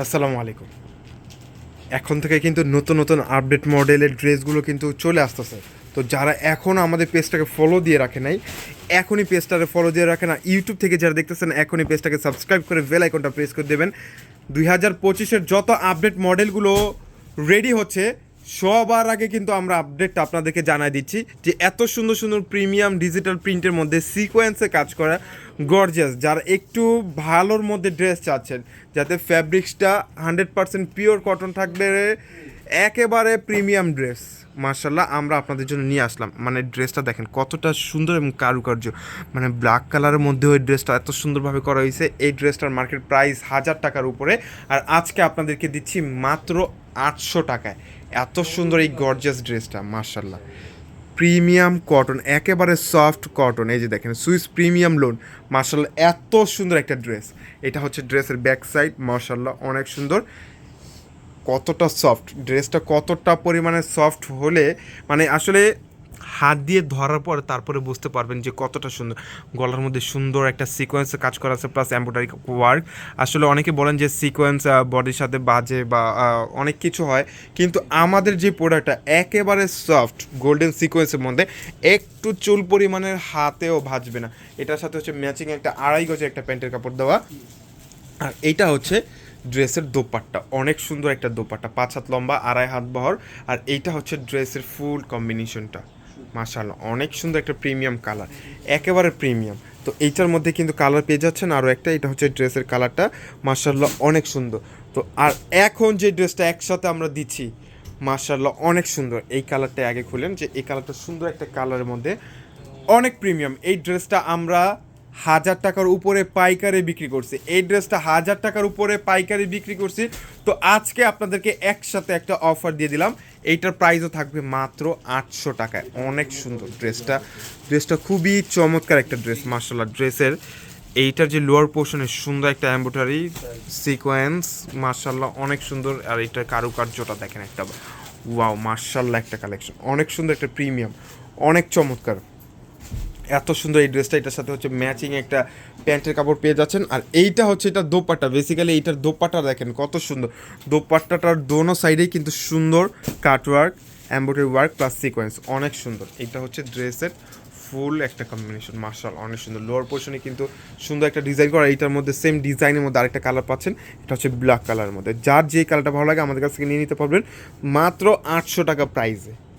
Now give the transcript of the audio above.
আসসালামু আলাইকুম। এখন থেকে কিন্তু নতুন নতুন আপডেট মডেলের ড্রেসগুলো কিন্তু চলে আসতেছে। তো যারা এখনও আমাদের পেজটাকে ফলো দিয়ে রাখে নাই, এখনই পেজটাকে ফলো দিয়ে রাখে না। ইউটিউব থেকে যারা দেখতেছেন, এখনই পেজটাকে সাবস্ক্রাইব করে বেল আইকনটা প্রেস করে দেবেন। দুই হাজার পঁচিশের যত আপডেট মডেলগুলো রেডি হচ্ছে সবার আগে কিন্তু আমরা আপডেটটা আপনাদেরকে জানাই দিচ্ছি যে এত সুন্দর সুন্দর প্রিমিয়াম ডিজিটাল প্রিন্টের মধ্যে সিকোয়েন্সে কাজ করা গর্জিয়াস যারা একটু ভালোর মধ্যে ড্রেস চাচ্ছেন, যাতে ফ্যাব্রিক্সটা হান্ড্রেড পার্সেন্ট পিওর কটন থাকবে, একেবারে প্রিমিয়াম ড্রেস মার্শাল্লাহ আমরা আপনাদের জন্য নিয়ে আসলাম। মানে ড্রেসটা দেখেন কতটা সুন্দর এবং কারুকার্য। মানে ব্ল্যাক কালারের মধ্যে ওই ড্রেসটা এত সুন্দরভাবে করা হয়েছে। এই ড্রেসটার মার্কেট প্রাইস হাজার টাকার উপরে। আর আজকে আপনাদেরকে দিচ্ছি মাত্র আটশো টাকায়। এত সুন্দর এই গর্জিয়াস ড্রেসটা মার্শাল্লাহ প্রিমিয়াম কটন একেবারে সফট কটন এই যে দেখেন সুইস প্রিমিয়াম লোন মার্শাল্লাহ এত সুন্দর একটা ড্রেস এটা হচ্ছে ড্রেসের ব্যাক সাইড মার্শাল্লাহ অনেক সুন্দর। কতটা সফট ড্রেসটা কতটা পরিমাণে সফট হলে মানে আসলে হাত দিয়ে ধরার পর তারপরে বুঝতে পারবেন যে কতটা সুন্দর। গলার মধ্যে সুন্দর একটা সিকোয়েন্সে কাজ করা আছে প্লাস এম্ব্রয়ডারি ওয়ার্ক আসলে অনেকে বলেন যে সিকোয়েন্স বডির সাথে বাজে বা অনেক কিছু হয়, কিন্তু আমাদের যে প্রোডাক্টটা একেবারে সফট গোল্ডেন সিকোয়েন্সের মধ্যে, একটু চুল পরিমাণের হাতেও ভাজবে না। এটার সাথে হচ্ছে ম্যাচিং একটা আড়াই গজের একটা প্যান্টের কাপড় দেওয়া। আর এইটা হচ্ছে ড্রেসের দোপাট্টা, অনেক সুন্দর একটা দোপাট্টা, পাঁচ হাত লম্বা, আড়াই হাত বহর। আর এইটা হচ্ছে ড্রেসের ফুল কম্বিনেশনটা মাশাআল্লাহ, অনেক সুন্দর একটা প্রিমিয়াম কালার, একেবারে প্রিমিয়াম। তো এইটার মধ্যে কিন্তু কালার পেয়ে যাচ্ছেন আরও একটা, এটা হচ্ছে ড্রেসের কালারটা, মাশাআল্লাহ, অনেক সুন্দর। তো আর এখন যে ড্রেসটা একসাথে আমরা দিচ্ছি, মাশাআল্লাহ, অনেক সুন্দর। এই কালারটা আগে খুলেন যে এই কালারটা সুন্দর একটা কালারের মধ্যে, অনেক প্রিমিয়াম। এই ড্রেসটা আমরা হাজার টাকার উপরে পাইকারি বিক্রি করছি। এই ড্রেসটা হাজার টাকার উপরে পাইকারি বিক্রি করছি। তো আজকে আপনাদেরকে একসাথে একটা অফার দিয়ে দিলাম। এইটার প্রাইসও থাকবে মাত্র আটশো টাকায়। অনেক সুন্দর ড্রেসটা ড্রেসটা খুবই চমৎকার একটা ড্রেস মার্শাল আর্ট ড্রেসের এইটার যে লোয়ার পোর্শনের সুন্দর একটা এম্ব্রয়ডারি সিকোয়েন্স মার্শাল্লাহ অনেক সুন্দর। আর এটার কারুকার্যটা দেখেন একটা। ওয়াও মার্শাল্লাহ একটা কালেকশন অনেক সুন্দর একটা প্রিমিয়াম অনেক চমৎকার। এত সুন্দর এই ড্রেসটা, এটার সাথে হচ্ছে ম্যাচিং একটা প্যান্টের কাপড় পেয়ে যাচ্ছেন। আর এইটা হচ্ছে, এটা দোপাট্টা। বেসিক্যালি এইটার দোপাট্টা দেখেন, কত সুন্দর। দোপাট্টাটার দোনো সাইডেই কিন্তু সুন্দর cutwork embroidery work plus sequence অনেক সুন্দর। এটা হচ্ছে ড্রেসের ফুল একটা কম্বিনেশন মার্শাল অনেক সুন্দর। লোয়ার পোর্শনে কিন্তু সুন্দর একটা ডিজাইন করা। এইটার মধ্যে সেম ডিজাইনের মধ্যে আরেকটা কালার পাচ্ছেন। এটা হচ্ছে ব্ল্যাক কালারের মধ্যে। যার যে কালারটা ভালো লাগে, আমাদের কাছ থেকে নিয়ে নিতে পারবেন। মাত্র আটশো টাকা প্রাইসে